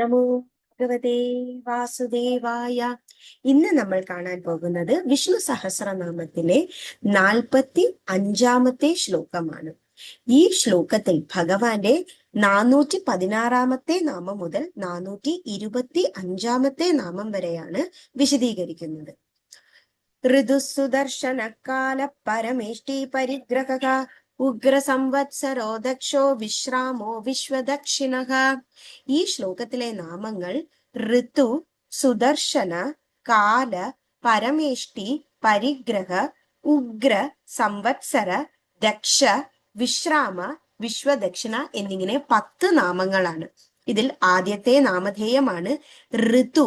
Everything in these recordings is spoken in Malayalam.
നമോ ഭഗവതേ വാസുദേവായ. ഇന്ന് നമ്മൾ കാണാൻ പോകുന്നത് വിഷ്ണു സഹസ്രനാമത്തിലെ നാൽപ്പത്തി അഞ്ചാമത്തെ ശ്ലോകമാണ്. ഈ ശ്ലോകത്തിൽ ഭഗവാന്റെ നാനൂറ്റി പതിനാറാമത്തെ നാമം മുതൽ നാനൂറ്റി ഇരുപത്തി അഞ്ചാമത്തെ നാമം വരെയാണ് വിശദീകരിക്കുന്നത്. ഋതുസുദർശനകാല പരമേഷ്ടി പരിഗ്രഹ ഉഗ്ര സംവത്സരോ ദക്ഷോ വിശ്രാമോ വിശ്വദക്ഷിണ. ഈ ശ്ലോകത്തിലെ നാമങ്ങൾ ഋതു സുദർശന കാല പരമേഷ്ടി പരിഗ്രഹ ഉഗ്ര സംവത്സര ദക്ഷ വിശ്രാമ വിശ്വദക്ഷിണ എന്നിങ്ങനെ പത്ത് നാമങ്ങളാണ്. ഇതിൽ ആദ്യത്തെ നാമധേയമാണ് ഋതു.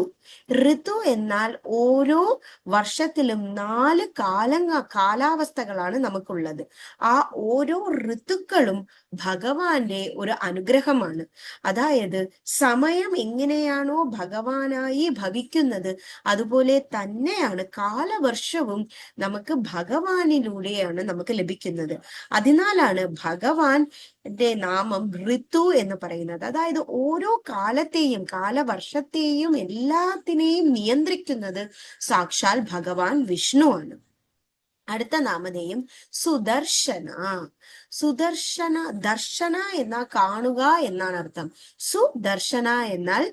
ഋതു എന്നാൽ ഓരോ വർഷത്തിലും നാല് കാലങ്ങ കാലാവസ്ഥകളാണ് നമുക്കുള്ളത്. ആ ഓരോ ഋതുക്കളും ഭഗവാന്റെ ഒരു അനുഗ്രഹമാണ്. അതായത് സമയം എങ്ങനെയാണോ ഭഗവാനായി ഭവിക്കുന്നത് അതുപോലെ തന്നെയാണ് കാലവർഷവും നമുക്ക് ഭഗവാനിലൂടെയാണ് നമുക്ക് ലഭിക്കുന്നത്. അതിനാലാണ് ഭഗവാന്റെ നാമം ഋതു എന്ന് പറയുന്നത്. അതായത് ഓരോ കാലത്തെയും കാലവർഷത്തെയും എല്ലാത്തിനെയും നിയന്ത്രിക്കുന്നത് സാക്ഷാൽ ഭഗവാൻ വിഷ്ണുവാണ് അടുത്ത നാമധേയം സുദർശന. സുദർശന ദർശന എന്നാൽ കാണുക എന്നാണ് അർത്ഥം. സുദർശന എന്നാൽ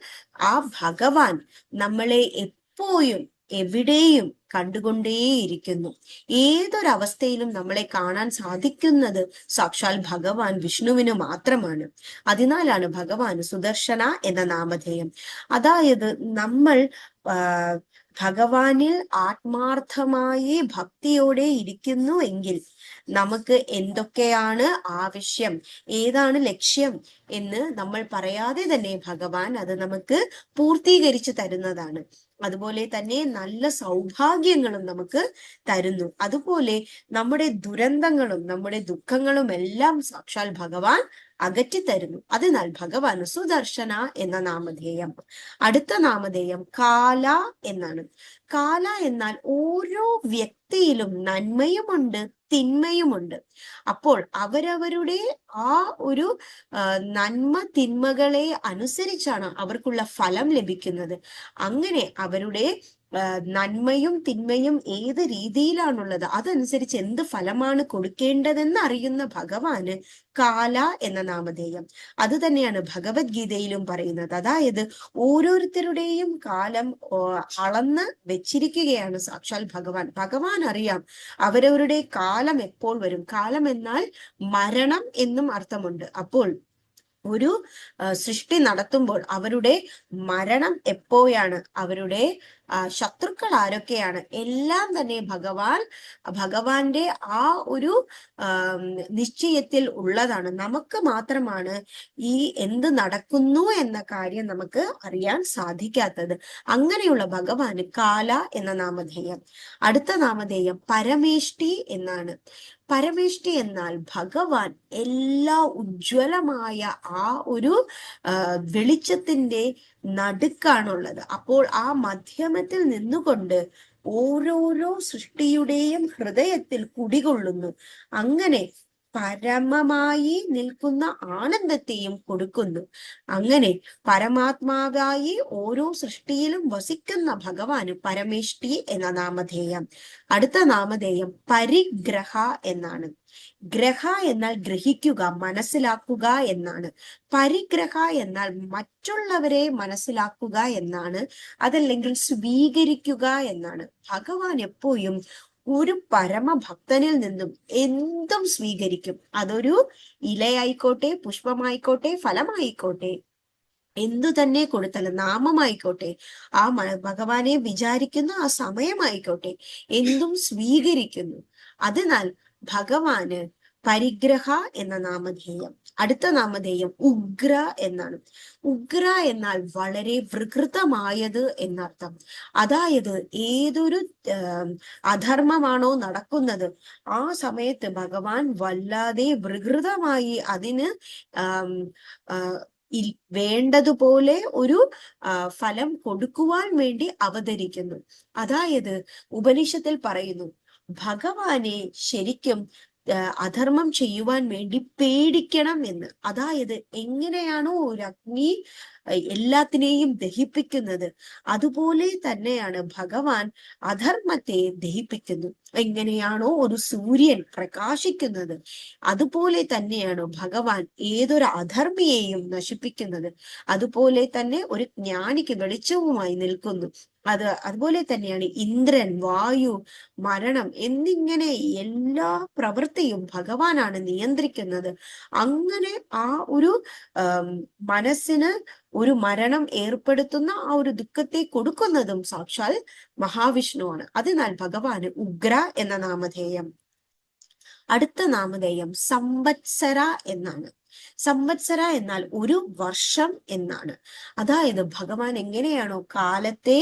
ആ ഭഗവാൻ നമ്മളെ എപ്പോഴും എവിടെയും കണ്ടുകൊണ്ടേയിരിക്കുന്നു. ഏതൊരവസ്ഥയിലും നമ്മളെ കാണാൻ സാധിക്കുന്നത് സാക്ഷാൽ ഭഗവാൻ വിഷ്ണുവിന് മാത്രമാണ്. അതിനാലാണ് ഭഗവാൻ സുദർശന എന്ന നാമധേയം. അതായത് നമ്മൾ ഭഗവാനിൽ ആത്മാർത്ഥമായി ഭക്തിയോടെ ഇരിക്കുന്നു എങ്കിൽ നമുക്ക് എന്തൊക്കെയാണ് ആവശ്യം? ഏതാണ് ലക്ഷ്യം? എന്ന് നമ്മൾ പറയാതെ തന്നെ ഭഗവാൻ അത് നമുക്ക് പൂർത്തീകരിച്ചു തരുന്നതാണ്. അതുപോലെ തന്നെ നല്ല സൗഭാഗ്യങ്ങളും നമുക്ക് തരുന്നു. അതുപോലെ നമ്മുടെ ദുരന്തങ്ങളും നമ്മുടെ ദുഃഖങ്ങളും എല്ലാം സാക്ഷാൽ ഭഗവാൻ അകറ്റി തരുന്നു അതിനാൽ ഭഗവാൻ സുദർശന എന്ന നാമധേയം. അടുത്ത നാമധേയം കാല എന്നാണ്. കാല എന്നാൽ ഓരോ വ്യക്തിയിലും നന്മയുമുണ്ട് തിന്മയുമുണ്ട്. അപ്പോൾ അവരവരുടെ ആ ഒരു നന്മ തിന്മകളെ അനുസരിച്ചാണ് അവർക്കുള്ള ഫലം ലഭിക്കുന്നത്. അങ്ങനെ അവരുടെ നന്മയും തിന്മയും ഏത് രീതിയിലാണുള്ളത്? അതനുസരിച്ച് എന്ത് ഫലമാണ് കൊടുക്കേണ്ടതെന്ന് അറിയുന്ന ഭഗവാന് കാല എന്ന നാമധേയം. അത് തന്നെയാണ് ഭഗവത്ഗീതയിലും പറയുന്നത്. അതായത് ഓരോരുത്തരുടെയും കാലം അളന്ന് വെച്ചിരിക്കുകയാണ് സാക്ഷാൽ ഭഗവാൻ. ഭഗവാൻ അറിയാം അവരവരുടെ കാലം എപ്പോൾ വരും. കാലം എന്നാൽ മരണം എന്നും അർത്ഥമുണ്ട്. അപ്പോൾ ഒരു സൃഷ്ടി നടത്തുമ്പോൾ അവരുടെ മരണം എപ്പോഴാണ്? അവരുടെ ശത്രുക്കൾ ആരൊക്കെയാണ്? എല്ലാം തന്നെ ഭഗവാൻ ഭഗവാന്റെ ആ ഒരു നിശ്ചയത്തിൽ ഉള്ളതാണ്. നമുക്ക് മാത്രമാണ് ഈ എന്ത് നടക്കുന്നു എന്ന കാര്യം നമുക്ക് അറിയാൻ സാധിക്കാത്തത്. അങ്ങനെയുള്ള ഭഗവാന് കാല എന്ന നാമധേയം. അടുത്ത നാമധേയം പരമേഷ്ടി എന്നാണ്. പരമേഷ്ടി എന്നാൽ ഭഗവാൻ എല്ലാ ഉജ്ജ്വലമായ ആ ഒരു വെളിച്ചത്തിന്റെ നടുക്കാണുള്ളത്. അപ്പോൾ ആ മധ്യമത്തിൽ നിന്നുകൊണ്ട് ഓരോരോ സൃഷ്ടിയുടെയും ഹൃദയത്തിൽ കുടികൊള്ളുന്നു. അങ്ങനെ പരമമായി നിൽക്കുന്ന ആനന്ദത്തെയും കൊടുക്കുന്നു. അങ്ങനെ പരമാത്മാവായി ഓരോ സൃഷ്ടിയിലും വസിക്കുന്ന ഭഗവാന് പരമേഷ്ടി എന്ന നാമധേയം. അടുത്ത നാമധേയം പരിഗ്രഹ എന്നാണ്. ഗ്രഹ എന്നാൽ ഗ്രഹിക്കുക മനസ്സിലാക്കുക എന്നാണ്. പരിഗ്രഹ എന്നാൽ മറ്റുള്ളവരെ മനസ്സിലാക്കുക എന്നാണ്. അതല്ലെങ്കിൽ സ്വീകരിക്കുക എന്നാണ്. ഭഗവാൻ എപ്പോഴും ഒരു പരമഭക്തനിൽ നിന്നും എന്തും സ്വീകരിക്കും. അതൊരു ഇലയായിക്കോട്ടെ പുഷ്പമായിക്കോട്ടെ ഫലമായിക്കോട്ടെ എന്തു തന്നെ കൊടുത്താലും നാമമായിക്കോട്ടെ ആ ഭഗവാനെ വിചാരിക്കുന്ന ആ സമയമായിക്കോട്ടെ എന്തും സ്വീകരിക്കുന്നു. അതിനാൽ ഭഗവാന് പരിഗ്രഹ എന്ന നാമധേയം. അടുത്ത നാമധേയം ഉഗ്ര എന്നാണ്. ഉഗ്ര എന്നാൽ വളരെ വികൃതമായത് എന്നർത്ഥം. അതായത് ഏതൊരു അധർമ്മമാണോ നടക്കുന്നത് ആ സമയത്ത് ഭഗവാൻ വല്ലാതെ വികൃതമായി അതിന് വേണ്ടതുപോലെ ഒരു ഫലം കൊടുക്കുവാൻ വേണ്ടി അവതരിക്കുന്നു. അതായത് ഉപനിഷത്തിൽ പറയുന്നു ഭഗവാനെ ശരിക്കും അധർമ്മം ചെയ്യുവാൻ വേണ്ടി പേടിക്കണം എന്ന്. അതായത് എങ്ങനെയാണോ ഒരു അഗ്നി എല്ലാത്തിനെയും ദഹിപ്പിക്കുന്നത്. അതുപോലെ തന്നെയാണ് ഭഗവാൻ അധർമ്മത്തെ ദഹിപ്പിക്കുന്നു. എങ്ങനെയാണോ ഒരു സൂര്യൻ പ്രകാശിക്കുന്നത്. അതുപോലെ തന്നെയാണ് ഭഗവാൻ ഏതൊരു അധർമ്മിയെയും നശിപ്പിക്കുന്നത്. അതുപോലെ തന്നെ ഒരു ജ്ഞാനിക്ക് വെളിച്ചവുമായി നിൽക്കുന്നു. അത് അതുപോലെ തന്നെയാണ് ഇന്ദ്രൻ വായു മരണം എന്നിങ്ങനെ എല്ലാ പ്രവൃത്തിയും ഭഗവാനാണ് നിയന്ത്രിക്കുന്നത്. അങ്ങനെ ആ ഒരു മനസ്സിന് ഒരു മരണം ഏർപ്പെടുത്തുന്ന ആ ഒരു ദുഃഖത്തെ കൊടുക്കുന്നതും സാക്ഷാൽ മഹാവിഷ്ണുവാണ്. അതിനാൽ ഭഗവാന് ഉഗ്ര എന്ന നാമധേയം. അടുത്ത നാമധേയം സംവത്സര എന്നാണ്. സംവത്സര എന്നാൽ ഒരു വർഷം എന്നാണ്. അതായത് ഭഗവാൻ എങ്ങനെയാണോ കാലത്തെ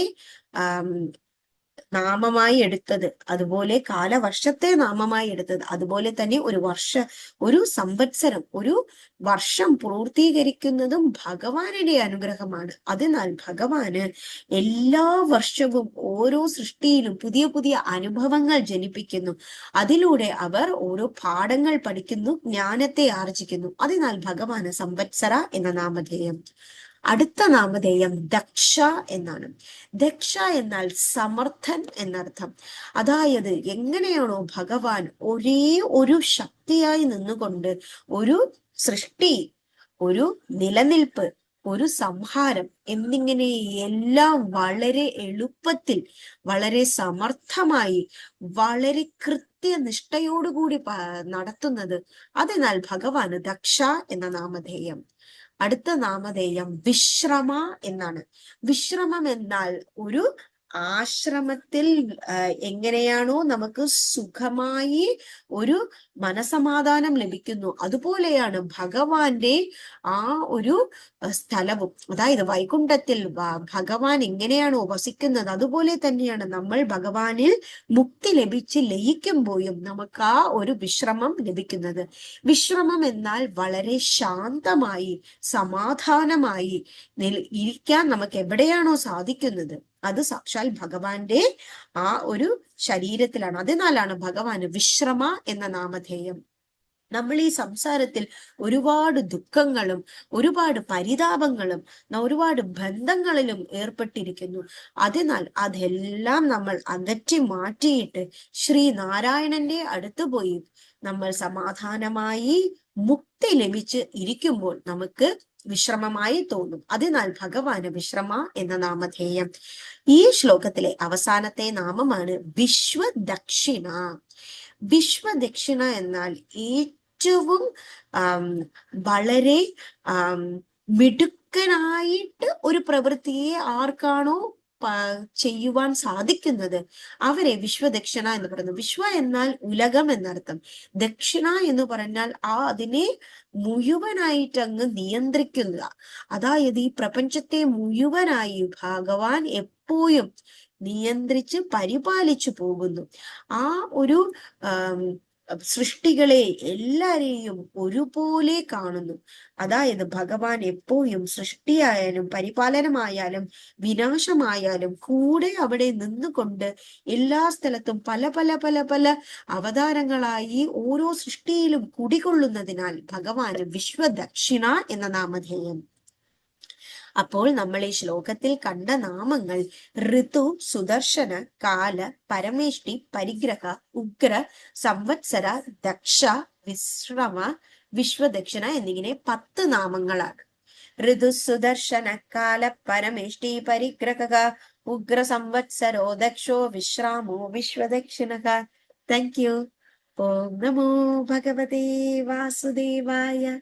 നാമമായി എടുത്തത്. അതുപോലെ കാലവർഷത്തെ നാമമായി എടുത്തത്. അതുപോലെ തന്നെ ഒരു വർഷ ഒരു സംവത്സരം ഒരു വർഷം പൂർത്തീകരിക്കുന്നതും ഭഗവാനുടെ അനുഗ്രഹമാണ്. അതിനാൽ ഭഗവാന് എല്ലാ വർഷവും ഓരോ സൃഷ്ടിയിലും പുതിയ പുതിയ അനുഭവങ്ങൾ ജനിപ്പിക്കുന്നു. അതിലൂടെ അവർ ഓരോ പാഠങ്ങൾ പഠിക്കുന്നു ജ്ഞാനത്തെ ആർജിക്കുന്നു. അതിനാൽ ഭഗവാന് സംവത്സര എന്ന നാമധേയം. അടുത്ത നാമധേയം ദക്ഷ എന്നാണ്. ദക്ഷ എന്നാൽ സമർത്ഥൻ എന്നർത്ഥം. അതായത് എങ്ങനെയാണോ ഭഗവാൻ ഒരേ ഒരു ശക്തിയായി നിന്നുകൊണ്ട് ഒരു സൃഷ്ടി ഒരു നിലനിൽപ്പ് ഒരു സംഹാരം എന്നിങ്ങനെ എല്ലാം വളരെ എളുപ്പത്തിൽ വളരെ സമർത്ഥമായി വളരെ കൃത്യനിഷ്ഠയോടുകൂടി നടത്തുന്നത്. അതിനാൽ ഭഗവാന് ദക്ഷ എന്ന നാമധേയം. അടുത്ത നാമധേയം വിശ്രമ എന്നാണ്. വിശ്രമം എന്നാൽ ഒരു ആശ്രമത്തിൽ എങ്ങനെയാണോ നമുക്ക് സുഖമായി ഒരു മനസമാധാനം ലഭിക്കുന്നു. അതുപോലെയാണ് ഭഗവാന്റെ ആ ഒരു സ്ഥലവും. അതായത് വൈകുണ്ഠത്തിൽ ഭഗവാൻ എങ്ങനെയാണോ വസിക്കുന്നത് അതുപോലെ തന്നെയാണ് നമ്മൾ ഭഗവാനിൽ മുക്തി ലഭിച്ച് ലയിക്കുമ്പോഴും നമുക്ക് ആ ഒരു വിശ്രമം ലഭിക്കുന്നത്. വിശ്രമം എന്നാൽ വളരെ ശാന്തമായി സമാധാനമായി ഇരിക്കാൻ നമുക്ക് എവിടെയാണോ സാധിക്കുന്നത്? അത് സാക്ഷാൽ ഭഗവാന്റെ ആ ഒരു ശരീരത്തിലാണ്. അതിനാലാണ് ഭഗവാന് വിശ്രമ എന്ന നാമധേയം. നമ്മൾ ഈ സംസാരത്തിൽ ഒരുപാട് ദുഃഖങ്ങളും ഒരുപാട് പരിതാപങ്ങളും ഒരുപാട് ബന്ധങ്ങളിലും ഏർപ്പെട്ടിരിക്കുന്നു. അതിനാൽ അതെല്ലാം നമ്മൾ അകറ്റി മാറ്റിയിട്ട് ശ്രീനാരായണന്റെ അടുത്ത് പോയി നമ്മൾ സമാധാനമായി മുക്തി ലഭിച്ച് ഇരിക്കുമ്പോൾ നമുക്ക് വിശ്രമമായി തോന്നും. അതിനാൽ ഭഗവാന് വിശ്രമ എന്ന നാമധേയം. ഈ ശ്ലോകത്തിലെ അവസാനത്തെ നാമമാണ് വിശ്വദക്ഷിണ. വിശ്വദക്ഷിണ എന്നാൽ ഏറ്റവും വളരെ മിടുക്കനായിട്ട് ഒരു പ്രവൃത്തിയെ ആർക്കാണോ ചെയ്യുവാൻ സാധിക്കുന്നത് അവരെ വിശ്വദക്ഷിണ എന്ന് പറയുന്നു. വിശ്വ എന്നാൽ ഉലകം എന്നർത്ഥം. ദക്ഷിണ എന്ന് പറഞ്ഞാൽ ആ അതിനെ മുഴുവനായിട്ട് അങ്ങ് നിയന്ത്രിക്കുക. അതായത് ഈ പ്രപഞ്ചത്തെ മുഴുവനായി ഭഗവാൻ എപ്പോഴും നിയന്ത്രിച്ച് പരിപാലിച്ചു പോകുന്നു. ആ ഒരു സൃഷ്ടികളെ എല്ലാരെയും ഒരുപോലെ കാണുന്നു. അതായത് ഭഗവാൻ എപ്പോഴും സൃഷ്ടിയായാലും പരിപാലനമായാലും വിനാശമായാലും കൂടെ അവിടെ നിന്നുകൊണ്ട് എല്ലാ സ്ഥലത്തും പല പല പല പല അവതാരങ്ങളായി ഓരോ സൃഷ്ടിയിലും കുടികൊള്ളുന്നതിനാൽ ഭഗവാന് വിശ്വദക്ഷിണ എന്ന നാമധേയം. അപ്പോൾ നമ്മൾ ഈ ശ്ലോകത്തിൽ കണ്ട നാമങ്ങൾ ഋതു സുദർശന കാല പരമേഷ്ടി പരിഗ്രഹ ഉഗ്ര സംവത്സര ദക്ഷ വിശ്രമ വിശ്വദക്ഷിണ എന്നിങ്ങനെ പത്ത് നാമങ്ങളാണ്. ഋതു സുദർശന കാല പരമേഷ്ടി പരിഗ്രഹ ഉഗ്ര സംവത്സരോ ദക്ഷോ വിശ്രാമോ വിശ്വദക്ഷിണ. താങ്ക് യു ഓം നമോ ഭഗവതേ വാസുദേവായ.